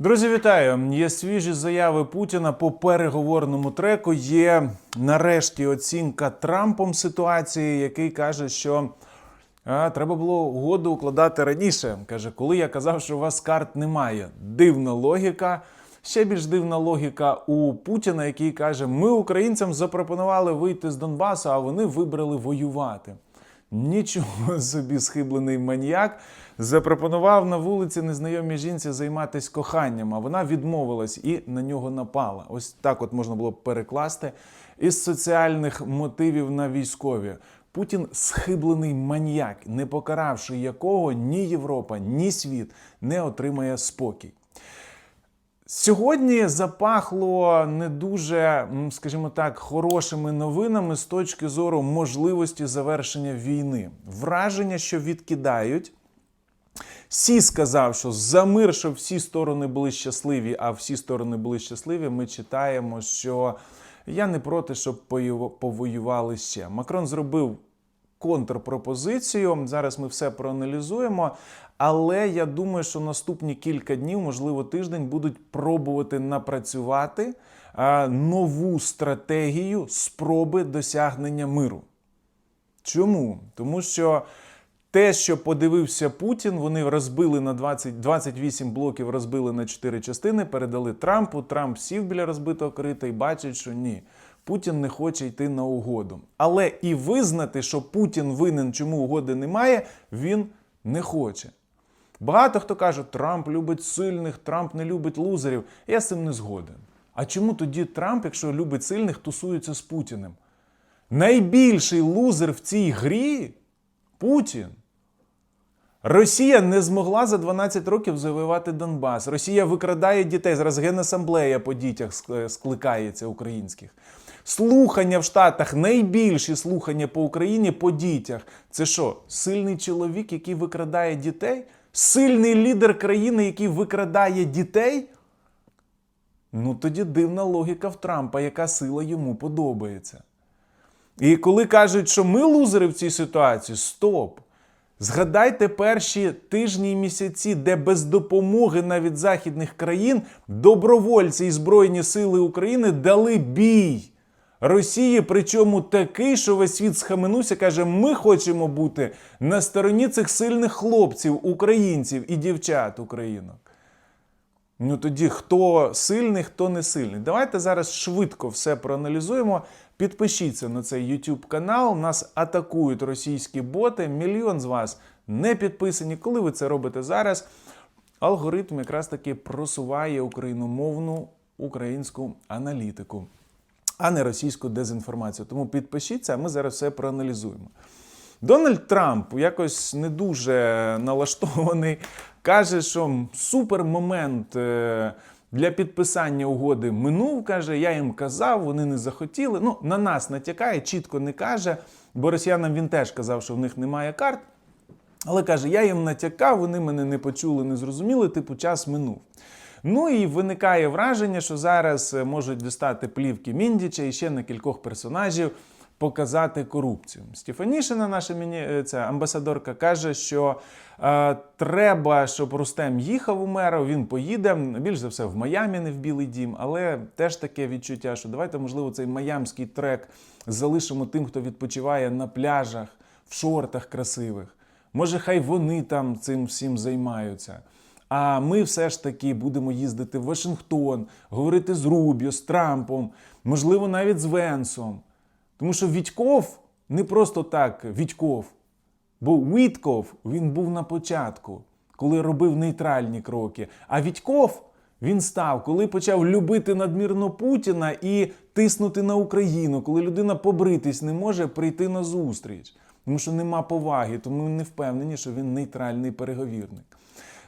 Друзі, вітаю! Є свіжі заяви Путіна по переговорному треку. Є нарешті оцінка Трампом ситуації, який каже, що а, треба було угоду укладати раніше. Каже, коли я казав, що у вас карт немає. Дивна логіка. Ще більш дивна логіка у Путіна, який каже: ми українцям запропонували вийти з Донбасу, а вони вибрали воювати. Нічого собі схиблений маніяк запропонував на вулиці незнайомій жінці займатися коханням, а вона відмовилась і на нього напала. Ось так от можна було б перекласти із соціальних мотивів на військові. Путін схиблений маніяк, не покаравши якого ні Європа, ні світ не отримає спокій. Сьогодні запахло не дуже, скажімо так, хорошими новинами з точки зору можливості завершення війни. Враження, що відкидають. Сі сказав, що за мир, щоб всі сторони були щасливі, а всі сторони були щасливі. Ми читаємо, що я не проти, щоб повоювали ще. Макрон зробив контрпропозицію. Зараз ми все проаналізуємо. Але я думаю, що наступні кілька днів, можливо, тиждень, будуть пробувати напрацювати нову стратегію спроби досягнення миру. Чому? Тому що те, що подивився Путін, вони розбили на 20, 28 блоків, розбили на 4 частини, передали Трампу. Трамп сів біля розбитого корита і бачить, що ні. Путін не хоче йти на угоду. Але і визнати, що Путін винен, чому угоди немає, він не хоче. Багато хто каже, Трамп любить сильних, Трамп не любить лузерів. Я з цим не згоден. А чому тоді Трамп, якщо любить сильних, тусується з Путіним? Найбільший лузер в цій грі Путін. Росія не змогла за 12 років завоювати Донбас. Росія викрадає дітей. Зараз генасамблея по дітях скликається українських. Слухання в Штатах, найбільші слухання по Україні по дітях. Це що, сильний чоловік, який викрадає дітей? Сильний лідер країни, який викрадає дітей? Ну тоді дивна логіка в Трампа, яка сила йому подобається. І коли кажуть, що ми лузери в цій ситуації, стоп. Згадайте перші тижні і місяці, де без допомоги навіть західних країн добровольці і Збройні Сили України дали бій Росії, причому такий, що весь світ схаменувся, каже: ми хочемо бути на стороні цих сильних хлопців, українців і дівчат українок. Ну тоді хто сильний, хто не сильний. Давайте зараз швидко все проаналізуємо. Підпишіться на цей YouTube канал. Нас атакують російські боти. Мільйон з вас не підписані. Коли ви це робите зараз, алгоритм якраз таки просуває україномовну українську аналітику, а не російську дезінформацію. Тому підпишіться, а ми зараз все проаналізуємо. Дональд Трамп якось не дуже налаштований. Каже, що супер момент е, для підписання угоди минув. Каже, я їм казав, вони не захотіли. Ну, на нас натякає, чітко не каже, бо росіянам він теж казав, що в них немає карт. Але каже, я їм натякав, вони мене не почули, не зрозуміли, типу, час минув. Ну і виникає враження, що зараз е, можуть дістати плівки Міндіча і ще на кількох персонажів показати корупцію. Стефанішина, наша міні... е, ця амбасадорка, каже, що е, треба, щоб Рустем їхав у мера, він поїде. Більш за все в Майамі, не в Білий Дім, але теж таке відчуття, що давайте, можливо, цей майамський трек залишимо тим, хто відпочиває на пляжах, в шортах красивих. Може, хай вони там цим всім займаються. А ми все ж таки будемо їздити в Вашингтон, говорити з Рубіо, з Трампом, можливо, навіть з Венсом. Тому що Вітьков не просто так Вітьков, бо Вітков він був на початку, коли робив нейтральні кроки. А Вітьков він став, коли почав любити надмірно Путіна і тиснути на Україну, коли людина побритись не може прийти на зустріч. Тому що нема поваги, тому ми не впевнені, що він нейтральний переговірник.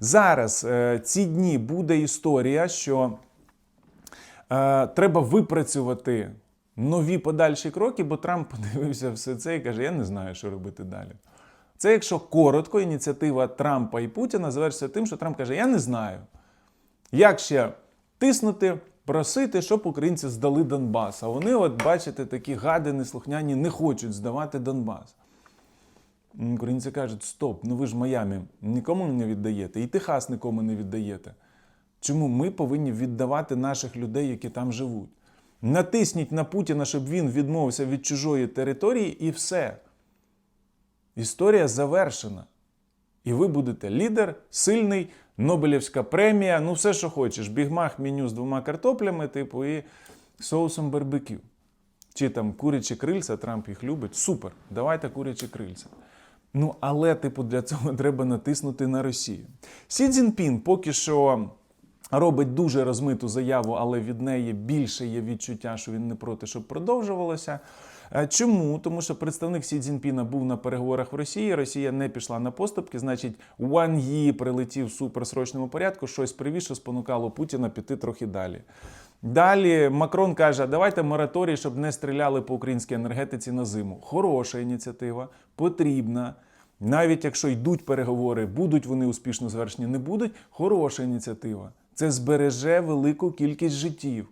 Зараз е, ці дні буде історія, що е, треба випрацювати нові подальші кроки, бо Трамп подивився все це і каже: Я не знаю, що робити далі. Це, якщо коротко, ініціатива Трампа і Путіна завершиться тим, що Трамп каже: Я не знаю, як ще тиснути, просити, щоб українці здали Донбас. А вони, от бачите, такі гади неслухняні не хочуть здавати Донбас. Українці кажуть: стоп, ну ви ж Майамі нікому не віддаєте, і Техас нікому не віддаєте. Чому ми повинні віддавати наших людей, які там живуть? Натисніть на Путіна, щоб він відмовився від чужої території, і все. Історія завершена. І ви будете лідер, сильний, Нобелівська премія, ну все, що хочеш. Бігмах меню з двома картоплями, типу, і соусом барбекю. Чи там курячі крильця, Трамп їх любить. Супер, давайте курячі крильця. Ну, але, типу, для цього треба натиснути на Росію. Сі Цзіньпін поки що робить дуже розмиту заяву, але від неї більше є відчуття, що він не проти, щоб продовжувалося. Е, Чому? Тому що представник Сі Цзіньпіна був на переговорах в Росії. Росія не пішла на поступки. Значить, Ван Ї прилетів в суперсрочному порядку, щось привіз, що спонукало Путіна піти трохи далі. Далі Макрон каже: давайте мораторій, щоб не стріляли по українській енергетиці на зиму. Хороша ініціатива, потрібна. Навіть якщо йдуть переговори, будуть вони успішно завершені, не будуть. Хороша ініціатива. Це збереже велику кількість життів.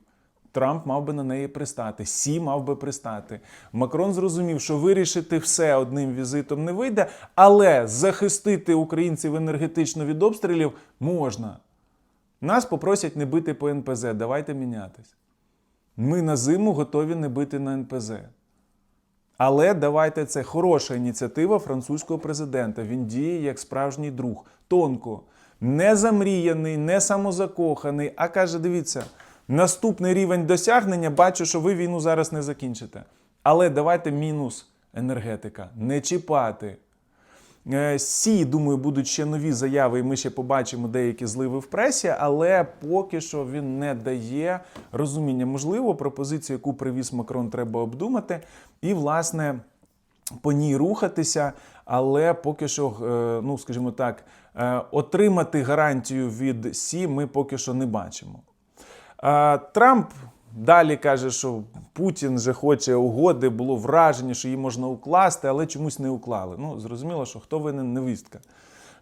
Трамп мав би на неї пристати, Сі мав би пристати. Макрон зрозумів, що вирішити все одним візитом не вийде, але захистити українців енергетично від обстрілів можна. Нас попросять не бити по НПЗ. Давайте мінятись. Ми на зиму готові не бити на НПЗ. Але давайте це хороша ініціатива французького президента. Він діє як справжній друг. Тонко, не замріяний, не самозакоханий, а каже: дивіться, наступний рівень досягнення бачу, що ви війну зараз не закінчите. Але давайте мінус енергетика, не чіпати. Е, Сі, думаю, будуть ще нові заяви, і ми ще побачимо деякі зливи в пресі, але поки що він не дає розуміння. Можливо, пропозицію, яку привіз Макрон, треба обдумати, і, власне, по ній рухатися, але поки що, е, ну скажімо так, е, отримати гарантію від Сі ми поки що не бачимо. Трамп далі каже, що Путін же хоче угоди, було враження, що її можна укласти, але чомусь не уклали. Ну, зрозуміло, що хто винен невістка.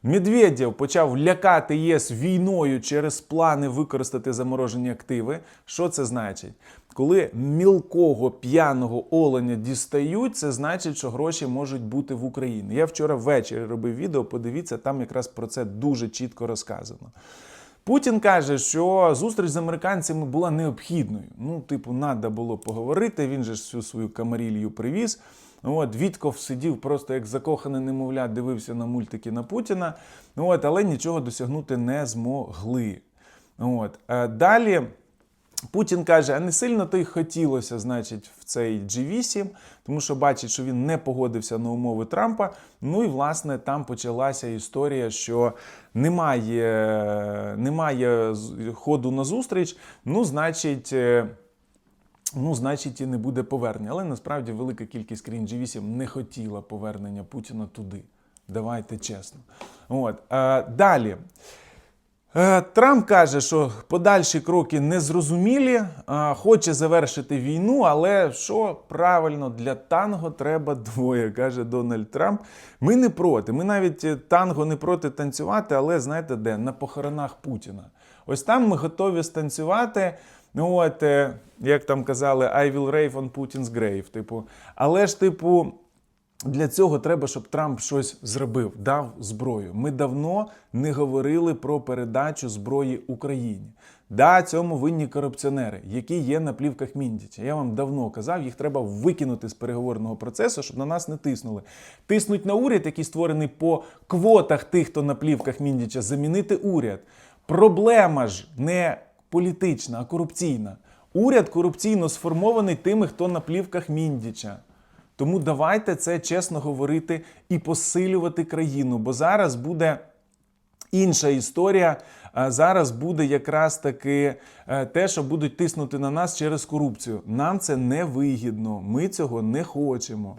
Медведєв почав лякати ЄС війною через плани використати заморожені активи. Що це значить? Коли мілкого п'яного оленя дістають, це значить, що гроші можуть бути в Україні. Я вчора ввечері робив відео, подивіться, там якраз про це дуже чітко розказано. Путін каже, що зустріч з американцями була необхідною. Ну, типу, треба було поговорити. Він же ж всю свою камарілью привіз. От, Вітков сидів просто як закоханий немовля, дивився на мультики на Путіна. От, але нічого досягнути не змогли. От. Е, Далі Путін каже, а не сильно то й хотілося, значить, в цей G8, тому що бачить, що він не погодився на умови Трампа. Ну і власне там почалася історія, що немає, немає ходу на зустріч. Ну, значить. е, Ну, значить, і не буде повернення. Але насправді велика кількість країн G8 не хотіла повернення Путіна туди. Давайте чесно. От. Е, далі. Е, Трамп каже, що подальші кроки незрозумілі, е, хоче завершити війну, але що правильно для танго треба двоє, каже Дональд Трамп. Ми не проти. Ми навіть е, танго не проти танцювати, але знаєте де? На похоронах Путіна. Ось там ми готові станцювати. Ну от, як там казали, I will rave on Putin's grave. Типу, але ж, типу. Для цього треба, щоб Трамп щось зробив, дав зброю. Ми давно не говорили про передачу зброї Україні. Да, цьому винні корупціонери, які є на плівках Міндіча. Я вам давно казав, їх треба викинути з переговорного процесу, щоб на нас не тиснули. Тиснуть на уряд, який створений по квотах тих, хто на плівках Міндіча, замінити уряд. Проблема ж не політична, а корупційна. Уряд корупційно сформований тими, хто на плівках Міндіча. Тому давайте це чесно говорити і посилювати країну, бо зараз буде інша історія. Зараз буде якраз таки е, те, що будуть тиснути на нас через корупцію. Нам це не вигідно, ми цього не хочемо.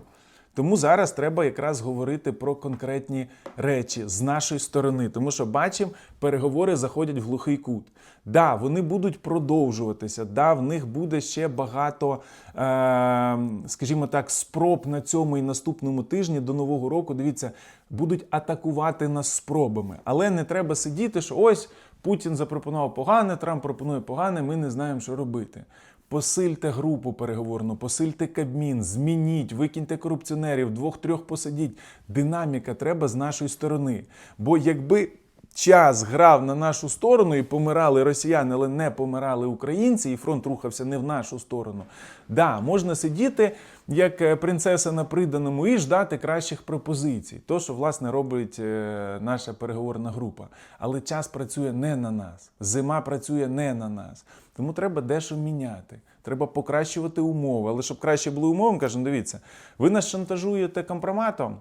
Тому зараз треба якраз говорити про конкретні речі з нашої сторони, тому що бачимо, переговори заходять в глухий кут. Да, вони будуть продовжуватися. Да, в них буде ще багато, е, скажімо так, спроб на цьому і наступному тижні до нового року. Дивіться, будуть атакувати нас спробами. Але не треба сидіти, що ось Путін запропонував погане, Трамп пропонує погане. Ми не знаємо, що робити. Посильте групу переговорну, посильте Кабмін, змініть, викиньте корупціонерів, двох-трьох посадіть. Динаміка треба з нашої сторони. Бо якби час грав на нашу сторону і помирали росіяни, але не помирали українці, і фронт рухався не в нашу сторону. Да, можна сидіти як е, принцеса на приданому і ждати кращих пропозицій. То, що власне робить е, наша переговорна група. Але час працює не на нас. Зима працює не на нас. Тому треба дещо міняти. Треба покращувати умови. Але щоб краще були умови, кажемо, дивіться, ви нас шантажуєте компроматом.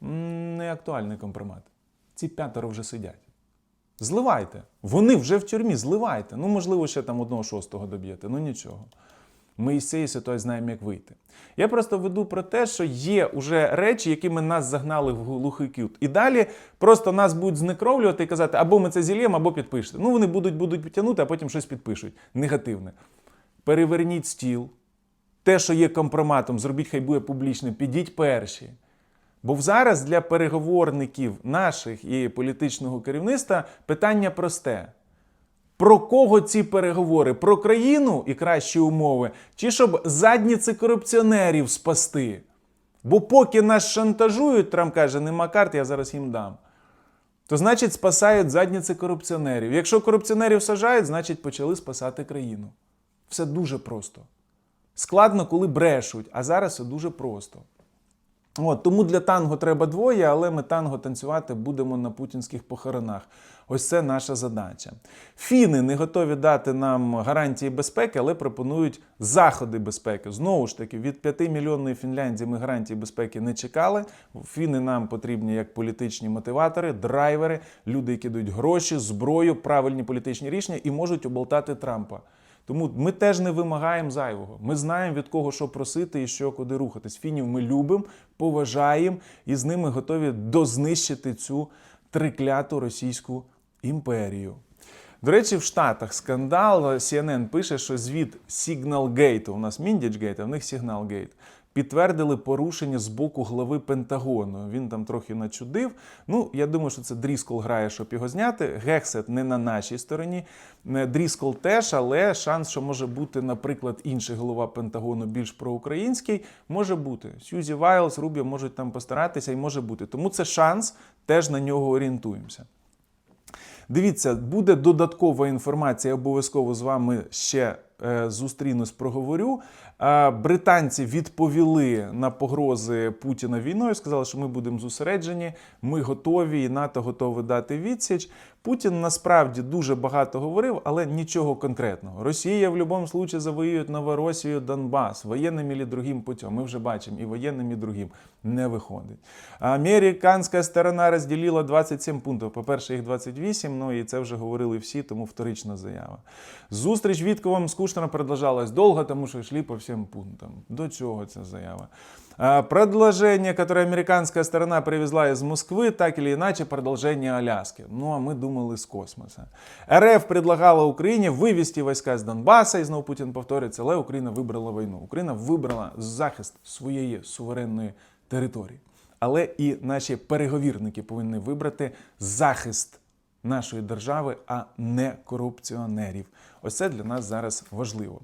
Не актуальний компромат. Ці п'ятеро вже сидять. Зливайте. Вони вже в тюрмі, зливайте. Ну, можливо, ще там одного шостого доб'єте. Ну нічого. Ми із цієї ситуації знаємо, як вийти. Я просто веду про те, що є уже речі, якими нас загнали в глухий кют. І далі просто нас будуть знекровлювати і казати, або ми це зільємо, або підпишете. Ну, вони будуть будуть підтягнути, а потім щось підпишуть. Негативне. Переверніть стіл. Те, що є компроматом, зробіть, хай буде публічним, підіть перші. Бо зараз для переговорників наших і політичного керівництва питання просте. Про кого ці переговори? Про країну і кращі умови, чи щоб задніці корупціонерів спасти? Бо поки нас шантажують, Трамп каже, нема карт, я зараз їм дам. То значить спасають задніці корупціонерів. Якщо корупціонерів сажають, значить почали спасати країну. Все дуже просто. Складно, коли брешуть, а зараз все дуже просто. От, тому для танго треба двоє, але ми танго танцювати будемо на путінських похоронах. Ось це наша задача. Фіни не готові дати нам гарантії безпеки, але пропонують заходи безпеки. Знову ж таки, від 5 мільйонної Фінляндії ми гарантії безпеки не чекали. Фіни нам потрібні як політичні мотиватори, драйвери, люди, які дають гроші, зброю, правильні політичні рішення і можуть оболтати Трампа. Тому ми теж не вимагаємо зайвого. Ми знаємо від кого що просити і що куди рухатись. Фінів ми любимо, поважаємо і з ними готові дознищити цю трикляту російську імперію. До речі, в Штатах скандал CNN пише, що звіт Signalgate, у нас Міндічгейт, а в них Signalgate, підтвердили порушення з боку глави Пентагону. Він там трохи начудив. Ну, я думаю, що це Дріскол грає, щоб його зняти. Гексет не на нашій стороні. Е, Дріскол теж, але шанс, що може бути, наприклад, інший голова Пентагону більш проукраїнський, може бути. Сьюзі Вайлз, Рубіо можуть там постаратися і може бути. Тому це шанс, теж на нього орієнтуємося. Дивіться, буде додаткова інформація. Обов'язково з вами ще е, зустрінусь, проговорю. Британці відповіли на погрози Путіна війною. Сказали, що ми будемо зосереджені, ми готові, і НАТО готове дати відсіч. Путін насправді дуже багато говорив, але нічого конкретного. Росія в будь-якому випадку завоює Новоросію, Донбас, воєнним і другим путем. Ми вже бачимо, і воєнним, і другим не виходить. Американська сторона розділила 27 пунктів. По-перше, їх 28, ну і це вже говорили всі, тому вторична заява. Зустріч Вітковим з Кушнером продовжалась довго, тому що йшли по всім пунктам. До чого ця заява? Продолжение, которое американская сторона привезла из Москвы, так или иначе продолжение Аляски. Ну а мы думали с космоса. РФ предлагала Україні вивести війська з Донбаса, і знову Путін повторюється, але Україна вибрала війну. Україна вибрала захист своєї суверенної території. Але і наші переговірники повинні вибрати захист нашої держави, а не корупціонерів. Ось це для нас зараз важливо.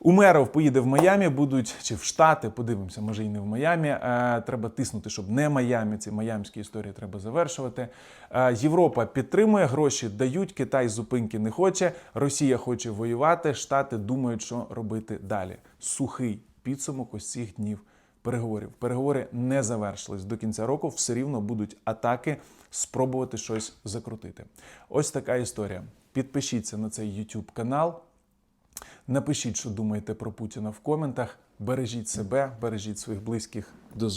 Умеров поїде в Майамі, будуть чи в Штати, подивимося, може і не в Майамі. Е, треба тиснути, щоб не Майамі. Ці майамські історії треба завершувати. Е, Європа підтримує, гроші дають. Китай зупинки не хоче. Росія хоче воювати. Штати думають, що робити далі. Сухий підсумок ось цих днів переговорів. Переговори не завершились до кінця року. Все рівно будуть атаки, спробувати щось закрутити. Ось така історія. Підпишіться на цей YouTube канал. Напишіть, що думаєте про Путіна в коментах. Бережіть себе, бережіть своїх близьких. До зустрічі.